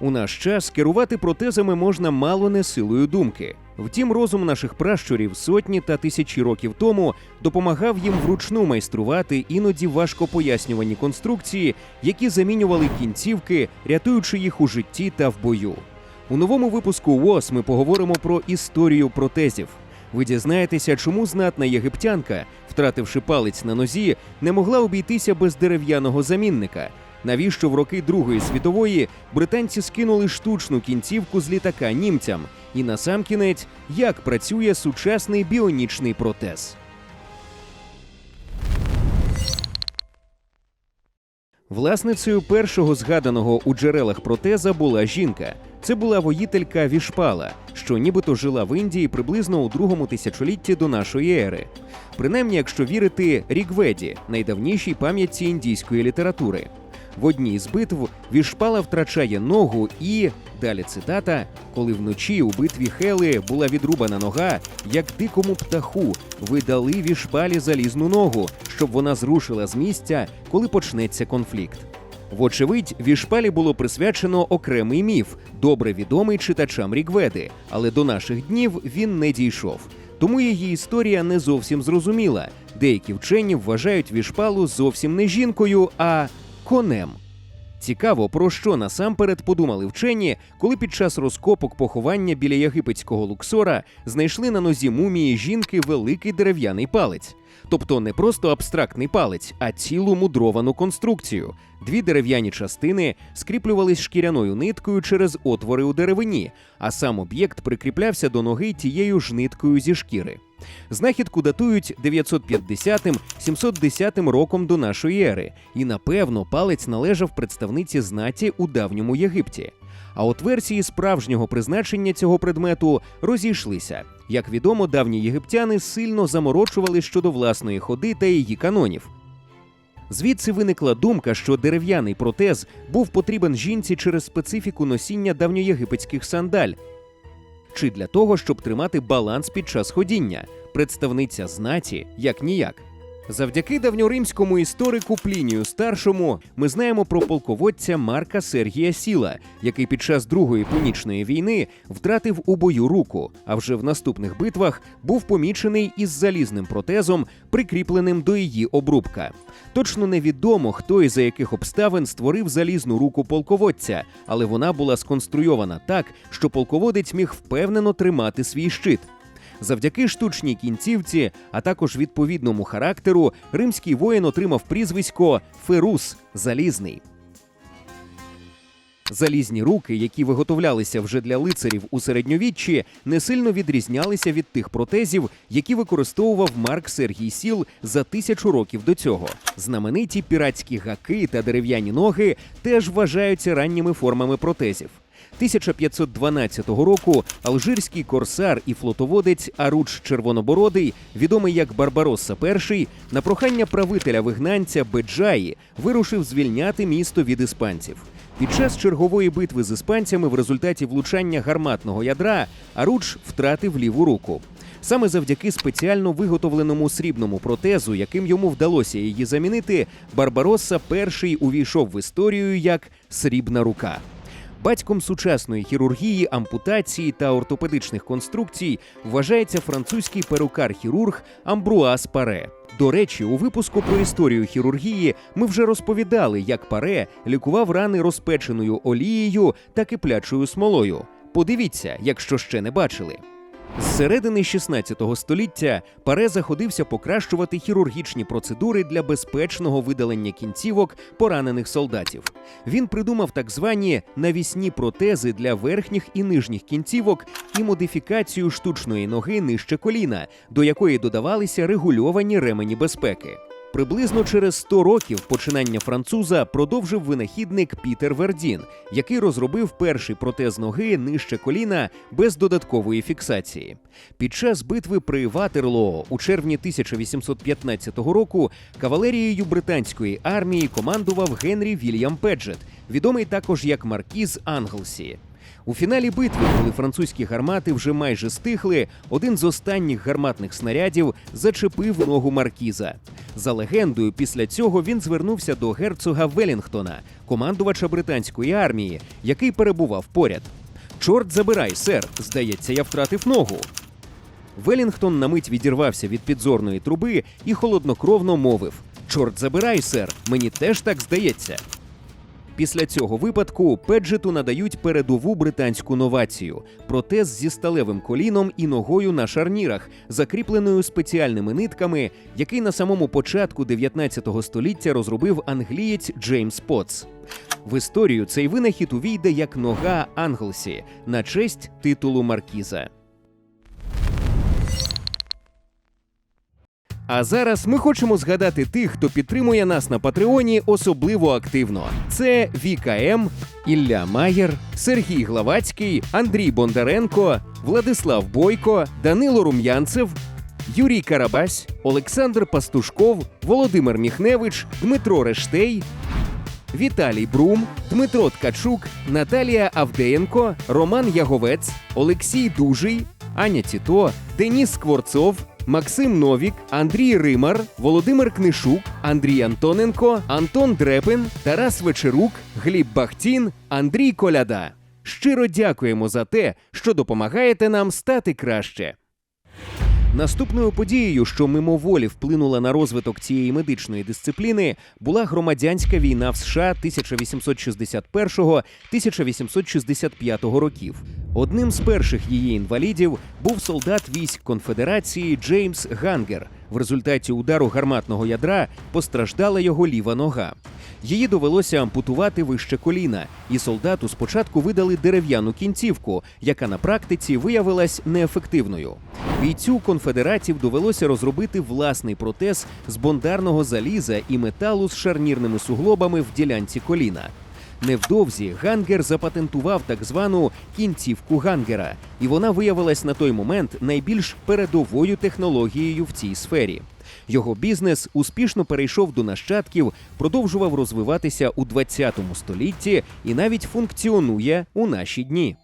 У наш час керувати протезами можна мало не силою думки. Втім, розум наших пращурів сотні та тисячі років тому допомагав їм вручну майструвати іноді важко пояснювані конструкції, які замінювали кінцівки, рятуючи їх у житті та в бою. У новому випуску ВОС ми поговоримо про історію протезів. Ви дізнаєтеся, чому знатна єгиптянка, втративши палець на нозі, не могла обійтися без дерев'яного замінника. Навіщо в роки Другої світової британці скинули штучну кінцівку з літака німцям? І насамкінець, як працює сучасний біонічний протез. Власницею першого згаданого у джерелах протеза була жінка. Це була воїтелька Вішпала, що нібито жила в Індії приблизно у другому тисячолітті до нашої ери. Принаймні, якщо вірити Рігведі, найдавнішій пам'ятці індійської літератури. В одній з битв Вішпала втрачає ногу і далі цитата: коли вночі у битві Хели була відрубана нога, як дикому птаху, ви дали Вішпалі залізну ногу, щоб вона зрушила з місця, коли почнеться конфлікт. Вочевидь, Вішпалі було присвячено окремий міф, добре відомий читачам Рігведи, але до наших днів він не дійшов. Тому її історія не зовсім зрозуміла. Деякі вчені вважають Вішпалу зовсім не жінкою, а конем. Цікаво, про що насамперед подумали вчені, коли під час розкопок поховання біля єгипетського луксора знайшли на нозі мумії жінки великий дерев'яний палець. Тобто не просто абстрактний палець, а цілу мудровану конструкцію. Дві дерев'яні частини скріплювались шкіряною ниткою через отвори у деревині, а сам об'єкт прикріплявся до ноги тією ж ниткою зі шкіри. Знахідку датують 950-710 роком до нашої ери, і напевно палець належав представниці знаті у давньому Єгипті. А от версії справжнього призначення цього предмету розійшлися. Як відомо, давні єгиптяни сильно заморочували щодо власної ходи та її канонів. Звідси виникла думка, що дерев'яний протез був потрібен жінці через специфіку носіння давньоєгипетських сандаль, чи для того, щоб тримати баланс під час ходіння, представниця знаті як ніяк. Завдяки давньоримському історику Плінію старшому ми знаємо про полководця Марка Сергія Сіла, який під час Другої пунічної війни втратив у бою руку, а вже в наступних битвах був помічений із залізним протезом, прикріпленим до її обрубка. Точно невідомо, хто і за яких обставин створив залізну руку полководця, але вона була сконструйована так, що полководець міг впевнено тримати свій щит. Завдяки штучній кінцівці, а також відповідному характеру, римський воїн отримав прізвисько Ферус залізний. Залізні руки, які виготовлялися вже для лицарів у середньовіччі, не сильно відрізнялися від тих протезів, які використовував Марк Сергій Сіл за тисячу років до цього. Знамениті піратські гаки та дерев'яні ноги теж вважаються ранніми формами протезів. 1512 року алжирський корсар і флотоводець Аруч Червонобородий, відомий як Барбаросса І, на прохання правителя вигнанця Беджаї вирушив звільняти місто від іспанців. Під час чергової битви з іспанцями в результаті влучання гарматного ядра Аруч втратив ліву руку. Саме завдяки спеціально виготовленому срібному протезу, яким йому вдалося її замінити, Барбаросса І увійшов в історію як срібна рука. Батьком сучасної хірургії, ампутації та ортопедичних конструкцій вважається французький перукар-хірург Амбруас Паре. До речі, у випуску про історію хірургії ми вже розповідали, як Паре лікував рани розпеченою олією та киплячою смолою. Подивіться, якщо ще не бачили. З середини 16 століття Паре заходився покращувати хірургічні процедури для безпечного видалення кінцівок поранених солдатів. Він придумав так звані навісні протези для верхніх і нижніх кінцівок і модифікацію штучної ноги нижче коліна, до якої додавалися регульовані ремені безпеки. Приблизно через 100 років починання француза продовжив винахідник Пітер Вердін, який розробив перший протез ноги нижче коліна без додаткової фіксації. Під час битви при Ватерлоо у червні 1815 року кавалерією британської армії командував Генрі Вільям Педжет, відомий також як Маркіз Англсі. У фіналі битви, коли французькі гармати вже майже стихли, один з останніх гарматних снарядів зачепив ногу маркіза. За легендою, після цього він звернувся до герцога Велінгтона, командувача британської армії, який перебував поряд. Чорт забирай, сер. Здається, я втратив ногу. Велінгтон на мить відірвався від підзорної труби і холоднокровно мовив: Чорт забирай, сер, мені теж так здається. Після цього випадку Педжету надають передову британську новацію протез зі сталевим коліном і ногою на шарнірах, закріпленою спеціальними нитками, який на самому початку 19 століття розробив англієць Джеймс Потс. В історію цей винахід увійде як нога Англсі на честь титулу маркіза. А зараз ми хочемо згадати тих, хто підтримує нас на Патреоні особливо активно. Це Віка М, Ілля Маєр, Сергій Главацький, Андрій Бондаренко, Владислав Бойко, Данило Рум'янцев, Юрій Карабась, Олександр Пастушков, Володимир Міхневич, Дмитро Рештей, Віталій Брум, Дмитро Ткачук, Наталія Авдеєнко, Роман Яговець, Олексій Дужий, Аня Тіто, Деніс Скворцов, Максим Новік, Андрій Римар, Володимир Книшук, Андрій Антоненко, Антон Дрепин, Тарас Вечерук, Гліб Бахтін, Андрій Коляда. Щиро дякуємо за те, що допомагаєте нам стати краще. Наступною подією, що мимоволі вплинула на розвиток цієї медичної дисципліни, була громадянська війна в США 1861-1865 років. Одним з перших її інвалідів був солдат військ конфедерації Джеймс Гангер. В результаті удару гарматного ядра постраждала його ліва нога. Її довелося ампутувати вище коліна, і солдату спочатку видали дерев'яну кінцівку, яка на практиці виявилась неефективною. Бійцю конфедератів довелося розробити власний протез з бондарного заліза і металу з шарнірними суглобами в ділянці коліна. Невдовзі Гангер запатентував так звану кінцівку Гангера, і вона виявилась на той момент найбільш передовою технологією в цій сфері. Його бізнес успішно перейшов до нащадків, продовжував розвиватися у 20 столітті і навіть функціонує у наші дні.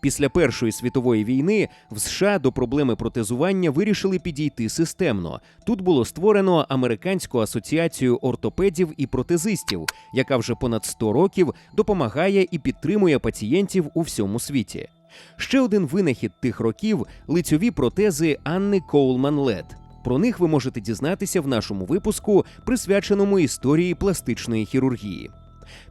Після Першої світової війни в США до проблеми протезування вирішили підійти системно. Тут було створено Американську асоціацію ортопедів і протезистів, яка вже понад 100 років допомагає і підтримує пацієнтів у всьому світі. Ще один винахід тих років лицьові протези Анни Коулман Лед. Про них ви можете дізнатися в нашому випуску, присвяченому історії пластичної хірургії.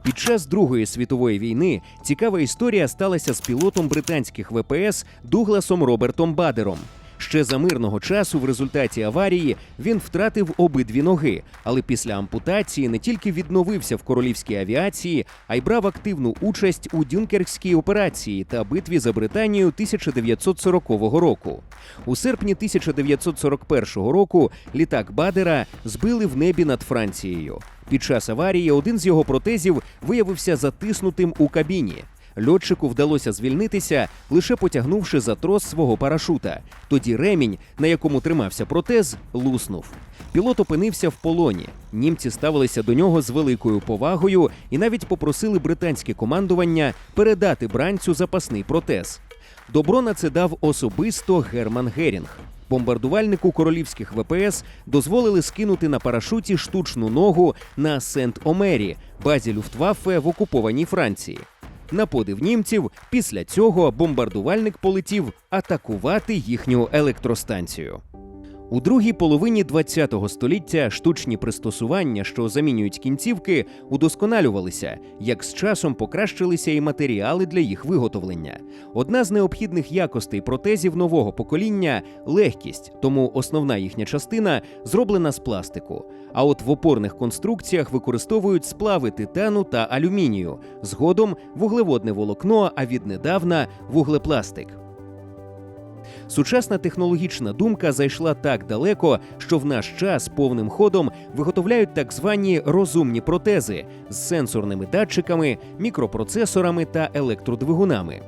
Під час Другої світової війни цікава історія сталася з пілотом британських ВПС Дугласом Робертом Бадером. Ще за мирного часу в результаті аварії він втратив обидві ноги, але після ампутації не тільки відновився в королівській авіації, а й брав активну участь у Дюнкеркській операції та битві за Британію 1940 року. У серпні 1941 року літак Бадера збили в небі над Францією. Під час аварії один з його протезів виявився затиснутим у кабіні. Льотчику вдалося звільнитися, лише потягнувши за трос свого парашута. Тоді ремінь, на якому тримався протез, луснув. Пілот опинився в полоні. Німці ставилися до нього з великою повагою і навіть попросили британське командування передати бранцю запасний протез. Добро на це дав особисто Герман Герінг. Бомбардувальнику королівських ВПС дозволили скинути на парашуті штучну ногу на Сент-Омері, базі Люфтваффе в окупованій Франції. На подив німців, після цього бомбардувальник полетів атакувати їхню електростанцію. У другій половині ХХ століття штучні пристосування, що замінюють кінцівки, удосконалювалися, як з часом покращилися і матеріали для їх виготовлення. Одна з необхідних якостей протезів нового покоління легкість, тому основна їхня частина зроблена з пластику. А от в опорних конструкціях використовують сплави титану та алюмінію, згодом вуглеводне волокно, а віднедавна вуглепластик. Сучасна технологічна думка зайшла так далеко, що в наш час повним ходом виготовляють так звані розумні протези з сенсорними датчиками, мікропроцесорами та електродвигунами.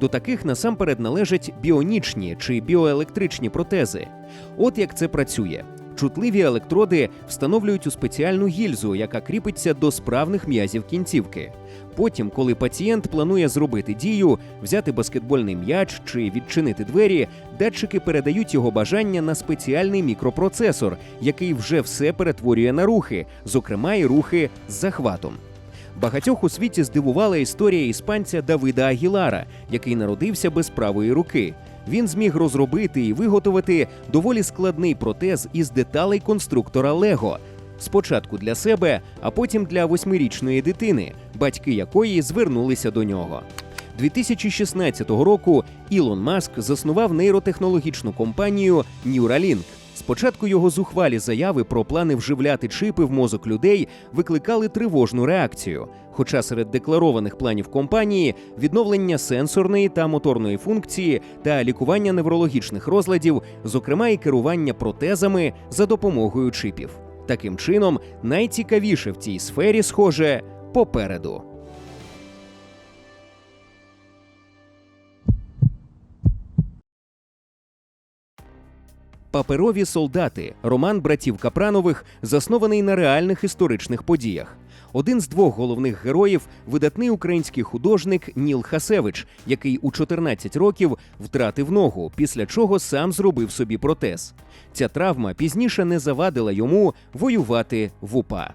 До таких насамперед належать біонічні чи біоелектричні протези. От як це працює. Чутливі електроди встановлюють у спеціальну гільзу, яка кріпиться до справних м'язів кінцівки. Потім, коли пацієнт планує зробити дію, взяти баскетбольний м'яч чи відчинити двері, датчики передають його бажання на спеціальний мікропроцесор, який вже все перетворює на рухи, зокрема і рухи з захватом. Багатьох у світі здивувала історія іспанця Давида Агілара, який народився без правої руки. Він зміг розробити і виготовити доволі складний протез із деталей конструктора Лего. Спочатку для себе, а потім для восьмирічної дитини, батьки якої звернулися до нього. 2016 року Ілон Маск заснував нейротехнологічну компанію Neuralink. Спочатку його зухвалі заяви про плани вживляти чипи в мозок людей викликали тривожну реакцію. Хоча серед декларованих планів компанії відновлення сенсорної та моторної функції та лікування неврологічних розладів, зокрема і керування протезами за допомогою чипів. Таким чином, найцікавіше в цій сфері, схоже, попереду. Паперові солдати роман братів Капранових заснований на реальних історичних подіях. Один з двох головних героїв видатний український художник Ніл Хасевич, який у 14 років втратив ногу, після чого сам зробив собі протез. Ця травма пізніше не завадила йому воювати в УПА.